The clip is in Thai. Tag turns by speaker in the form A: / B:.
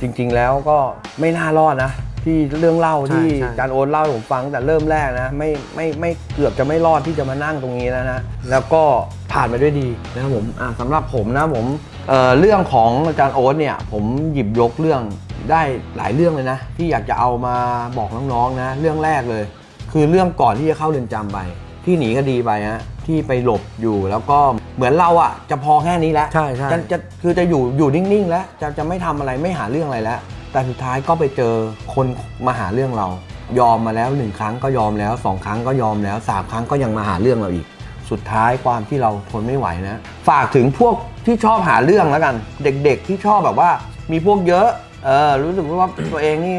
A: จริงๆแล้วก็ไม่น่ารอดนะ ที่เรื่องเล่าที่อาจารย์โอนเล่าให้ผมฟังแต่เริ่มแรกนะ ไม่ไม่ไม่เกือบจะไม่รอดที่จะมานั่งตรงนี้แล้วนะ แล้วก็ผ่านไปด้วยดีนะผมอะสำหรับผมนะผมเเรื่องของอาจารย์โอ๊ตเนี่ย ผมหยิบยกเรื่องได้หลายเรื่องเลยนะ ที่อยากจะเอามาบอกน้องๆนะ เรื่องแรกเลย คือเรื่องก่อนที่จะเข้าเรือนจำไป ที่หนีคดีไปฮะที่ไปหลบอยู่แล้วก็เหมือนเราอะ จะพอแค่นี้แล้ว
B: ใช่ใช่
A: จะจะคือจะอยู่อยู่นิ่งๆ แล้วจะจะไม่ทำอะไรไม่หาเรื่องอะไรแล้ว แต่สุดท้ายก็ไปเจอคนมาหาเรื่องเรา ยอมมาแล้วหนึ่งครั้งก็ยอมแล้วสองครั้งก็ยอมแล้วสามครั้งก็ยังมาหาเรื่องเราอีก สุดท้ายความที่เราทนไม่ไหวนะ ฝากถึงพวกที่ชอบหาเรื่องแล้วกัน เด็กๆที่ชอบแบบว่ามีพวกเยอะเออรู้สึกว่า ตัวเองนี่